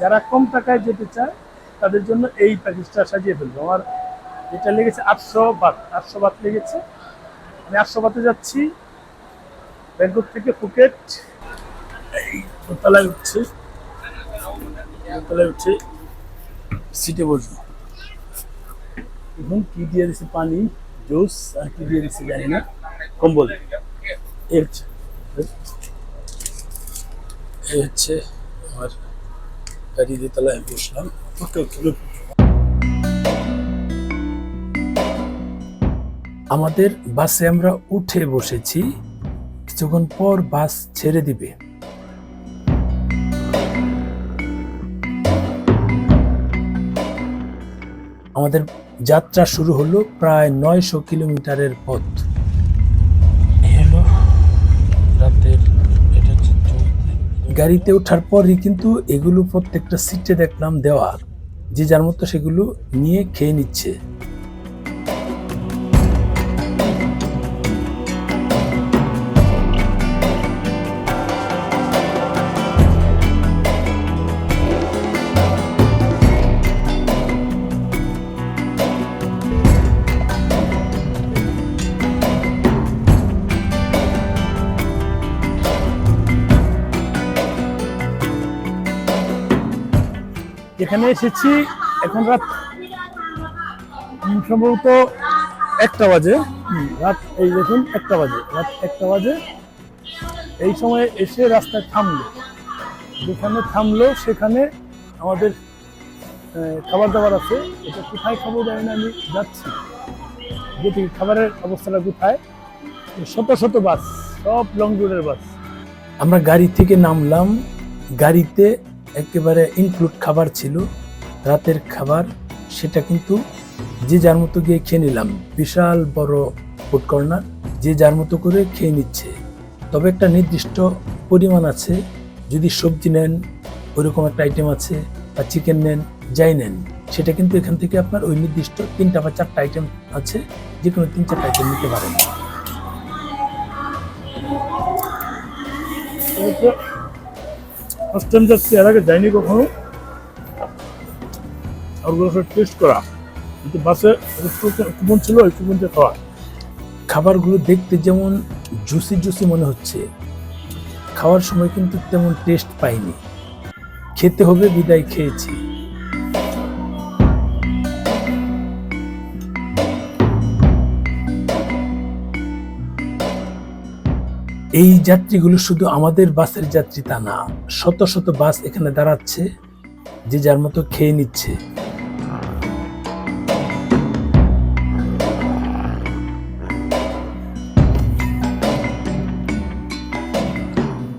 যারা কম টাকায় যেতে চায়, তাদের জন্য এই প্যাকেজটা সাজিয়ে ফেলব। আমার এটা লেগেছে আটশো বাত আটশো বাত লেগেছে। আমি আটশো বাতে যাচ্ছি। ব্যাংকক থেকে ফুকেট। এই দোতলায় উঠছে। দোতলায় উঠছে সিটে বসবো। এবং কী দিয়ে দিছে পানি? জুস আর কি দিয়ে দিছে জানি না। কম্বল। এই হচ্ছে। এই হচ্ছে আমার গাড়ি দোতলায় বসলাম. আমাদের বাসে আমরা উঠে বসেছি। কিছুক্ষণ পর বাস ছেড়ে দিবে। আমাদের যাত্রা শুরু হলো প্রায় নয়শো কিলোমিটারের পথ। গাড়িতে ওঠার পরই কিন্তু এগুলো প্রত্যেকটা সিটে দেখলাম দেওয়া, যে যার মতো সেগুলো নিয়ে খেয়ে নিচ্ছে। এখানে এসেছি, এখন রাত সম্ভবত একটা বাজে। রাত, এই দেখুন, একটা বাজে, রাত একটা বাজে। এই সময় এসে রাস্তায় থামলো। যেখানে থামলো, সেখানে আমাদের খাবার দাবার আছে। এটা কোথায় খাব জানি না, আমি যাচ্ছি। যেটি খাবারের অবস্থাটা কোথায়, শত শত বাস, সব লং রুটের বাস। আমরা গাড়ি থেকে নামলাম। গাড়িতে একেবারে ইনক্লুড খাবার ছিল, রাতের খাবার, সেটা কিন্তু যে যার মতো গিয়ে খেয়ে নিলাম। বিশাল বড় ফুড কর্নার যে যার মতো করে খেয়ে নিচ্ছে। তবে একটা নির্দিষ্ট পরিমাণ আছে, যদি সবজি নেন, ওইরকম একটা আইটেম আছে, বা চিকেন নেন, যাই নেন, সেটা কিন্তু এখান থেকে আপনার ওই নির্দিষ্ট তিনটা বা চারটা আইটেম আছে যে কোনো তিন চারটা আইটেম নিতে পারেন। ফার্স্ট টাইম যাচ্ছি, এর আগে যাইনি কখনো। সব টেস্ট করা। কিন্তু বাসে কুপন ছিল ওই কুপন খাওয়া। খাবারগুলো দেখতে যেমন জুসি জুসি মনে হচ্ছে। খাওয়ার সময় কিন্তু তেমন টেস্ট পাইনি। খেতে হবে, বিদায় খেয়েছি। এই যাত্রীগুলো শুধু আমাদের বাসের যাত্রী তা না, শত শত বাস এখানে দাঁড়াচ্ছে, যে যার মতো খেয়ে নিচ্ছে।